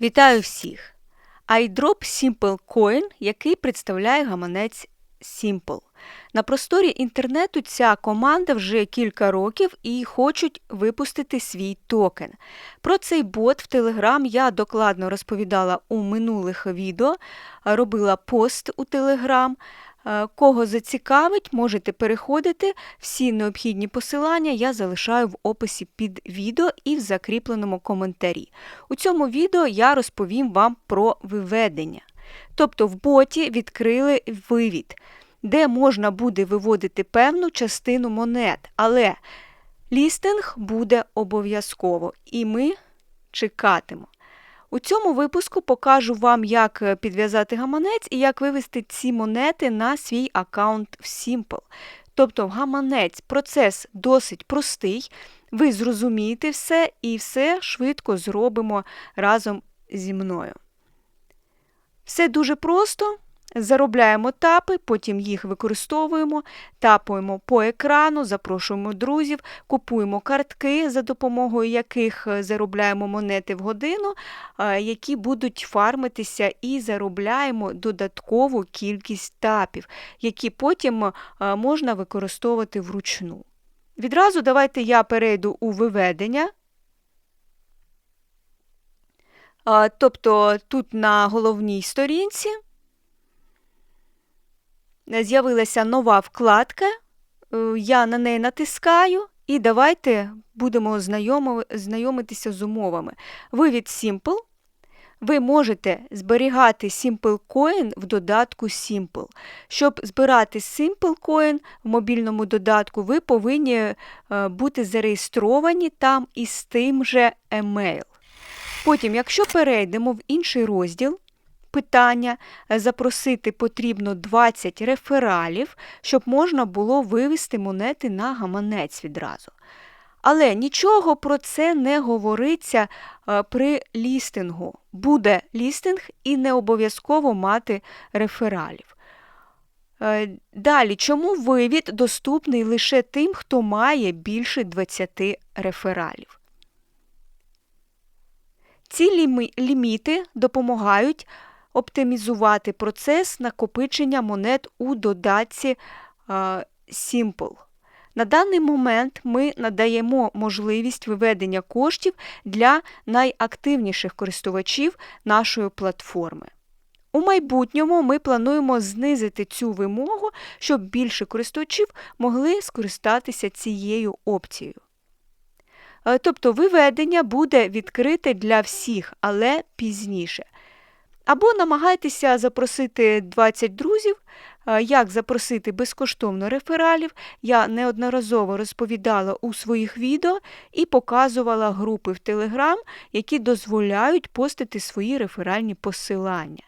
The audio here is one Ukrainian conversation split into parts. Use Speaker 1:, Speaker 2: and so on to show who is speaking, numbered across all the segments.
Speaker 1: Вітаю всіх! iDrop Simple Coin, який представляє гаманець Simple. На просторі інтернету ця команда вже кілька років і хочуть випустити свій токен. Про цей бот в Телеграм я докладно розповідала у минулих відео, робила пост у Telegram. Е, Кого зацікавить, можете переходити. Всі необхідні посилання я залишаю в описі під відео і в закріпленому коментарі. У цьому відео я розповім вам про виведення. Тобто в боті відкрили вивід, де можна буде виводити певну частину монет, але лістинг буде обов'язково, і ми чекатимо. У цьому випуску покажу вам, як е, підв'язати гаманець і як вивести ці монети на свій аккаунт в Simple. Тобто в гаманець процес досить простий, ви зрозумієте все і все швидко зробимо разом зі мною. Все дуже просто. Заробляємо тапи, потім їх використовуємо, тапуємо по екрану, запрошуємо друзів, купуємо картки, за допомогою яких е, заробляємо монети в годину, які будуть фармитися і заробляємо додаткову кількість тапів, які потім е, можна використовувати вручну. Відразу давайте я перейду у виведення. Тобто тут на головній сторінці з'явилася нова вкладка, е, я на неї натискаю, і давайте будемо знайомитися з умовами. Вивід Simple. Ви можете зберігати Simple Coin в додатку Simple. Щоб збирати Simple Coin в мобільному додатку, ви повинні е, бути зареєстровані там із тим же емейл. Потім, якщо перейдемо в інший розділ, питання е, запросити потрібно 20 рефералів, щоб можна було вивести монети на гаманець відразу. Але нічого про це не говориться е, при лістингу. Буде лістинг і не обов'язково мати рефералів. Е, далі, чому вивід доступний лише тим, хто має більше 20 рефералів? Ці ліміти допомагають оптимізувати процес накопичення монет у додатці Simple. На даний момент ми надаємо можливість виведення коштів для найактивніших користувачів нашої платформи. У майбутньому ми плануємо знизити цю вимогу, щоб більше користувачів могли скористатися цією опцією. Е, тобто виведення буде відкрите для всіх, але пізніше. Або намагайтеся запросити 20 друзів. Е, як запросити безкоштовно рефералів, я неодноразово розповідала у своїх відео і показувала групи в Telegram, які дозволяють постити свої реферальні посилання.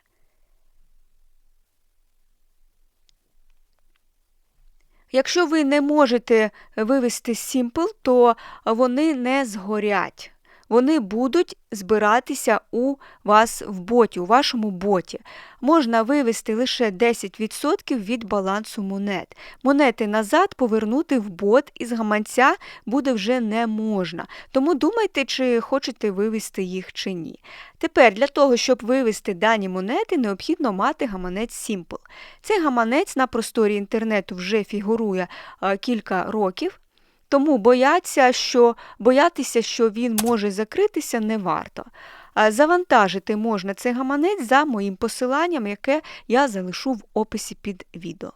Speaker 1: Якщо ви не можете вивести Simple, то вони не згорять вони будуть збиратися у вас в боті, у вашому боті. Можна вивести лише 10% від балансу монет. Монети назад повернути в бот із гаманця буде вже не можна. Тому думайте, чи хочете вивести їх чи ні. Тепер для того, щоб вивести дані монети, необхідно мати гаманець Simple. Цей гаманець на просторі інтернету вже фігурує кілька років. Тому бояться, що, боятися, що він може закритися, не варто. Завантажити можна цей гаманець за моїм посиланням, яке я залишу в описі під відео.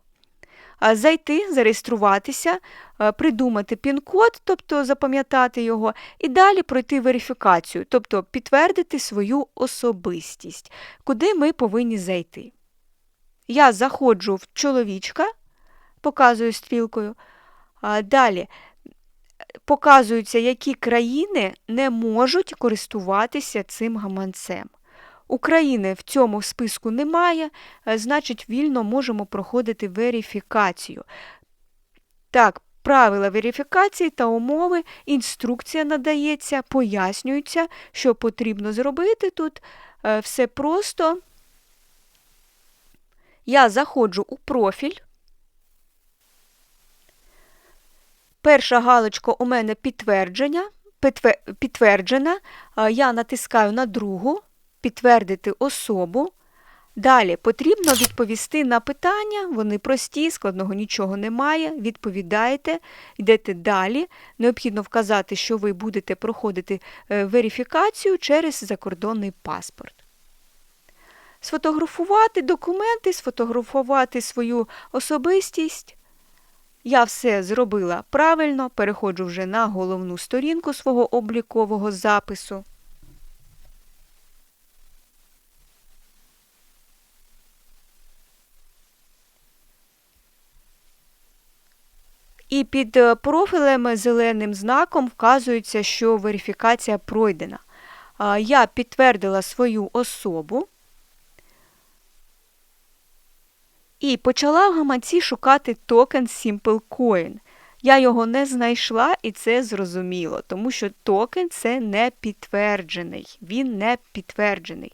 Speaker 1: Зайти, зареєструватися, придумати пін-код, тобто запам'ятати його, і далі пройти верифікацію, тобто підтвердити свою особистість, куди ми повинні зайти. Я заходжу в чоловічка, показую стрілкою. Далі показуються, які країни не можуть користуватися цим гаманцем. України в цьому списку немає, е, значить, вільно можемо проходити верифікацію. Так, правила верифікації та умови, інструкція надається, пояснюється, що потрібно зробити тут. Е, все просто. Я заходжу у профіль. Перша галочка у мене підтвердження, підтверджена. Я натискаю на другу підтвердити особу. Далі потрібно відповісти на питання, вони прості, складного нічого немає. Відповідаєте, йдете далі. Необхідно вказати, що ви будете проходити е, верифікацію через закордонний паспорт. Сфотографувати документи, сфотографувати свою особистість. Я все зробила правильно, переходжу вже на головну сторінку свого облікового запису. І під е, профілем зеленим знаком вказується, що верифікація пройдена. Я підтвердила свою особу і почала в гаманці шукати токен SimpleCoin. Я його не знайшла і це зрозуміло, тому що токен це не підтверджений. Він не підтверджений.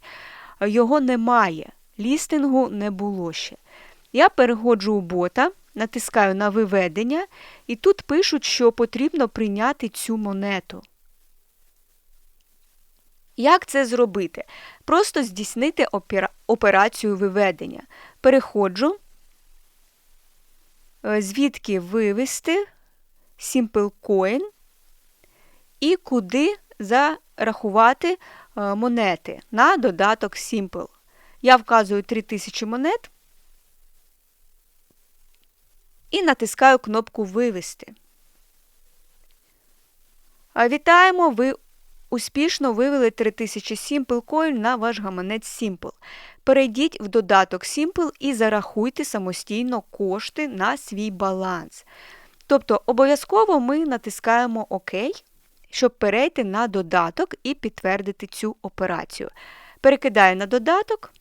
Speaker 1: Його немає. Лістингу не було ще. Я переходжу у бота, натискаю на виведення, і тут пишуть, що потрібно прийняти цю монету. Як це зробити? Просто здійснити опера- операцію виведення. Переходжу, е, звідки вивести Simple Coin і куди зарахувати е, монети на додаток Simple. Я вказую 3000 монет і натискаю кнопку Вивести. Вітаємо! Ви успішно вивели 3000 Simple Coin на ваш гаманець Simple. Перейдіть в додаток Simple і зарахуйте самостійно кошти на свій баланс. Тобто обов'язково ми натискаємо ОК, щоб перейти на додаток і підтвердити цю операцію. Перекидаю на додаток,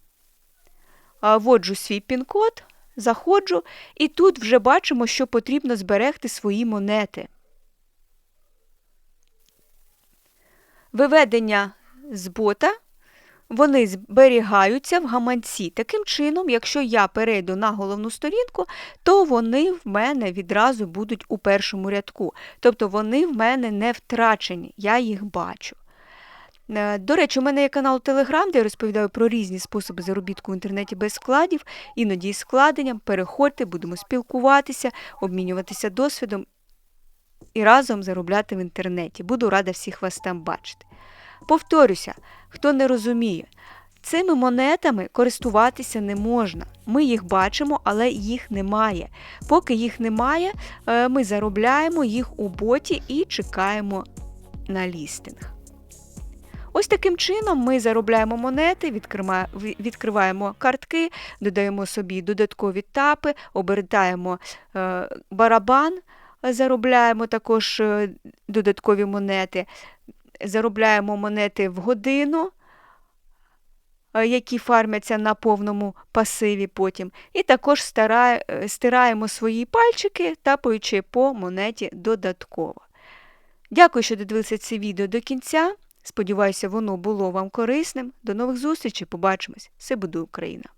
Speaker 1: вводжу свій пін-код, заходжу, і тут вже бачимо, що потрібно зберегти свої монети. Виведення з бота вони зберігаються в гаманці. Таким чином, якщо я перейду на головну сторінку, то вони в мене відразу будуть у першому рядку. Тобто вони в мене не втрачені, я їх бачу. Е, До речі, у мене є канал Telegram, де я розповідаю про різні способи заробітку в інтернеті без складів, іноді із складенням. Переходьте, будемо спілкуватися, обмінюватися досвідом і разом заробляти в інтернеті. Буду рада всіх вас там бачити. Повторюся, хто не розуміє, цими монетами користуватися не можна. Ми їх бачимо, але їх немає. Поки їх немає, е, ми заробляємо їх у боті і чекаємо на лістинг. Ось таким чином ми заробляємо монети, відкриваємо картки, додаємо собі додаткові тапи, обертаємо е, барабан, заробляємо також е, додаткові монети, заробляємо монети в годину, е, які фармяться на повному пасиві потім. І також е, стираємо свої пальчики, тапаючи по монеті додатково. Дякую, що додивилися це відео до кінця. Сподіваюся, воно було вам корисним. До нових зустрічей, побачимось! Все буде Україна!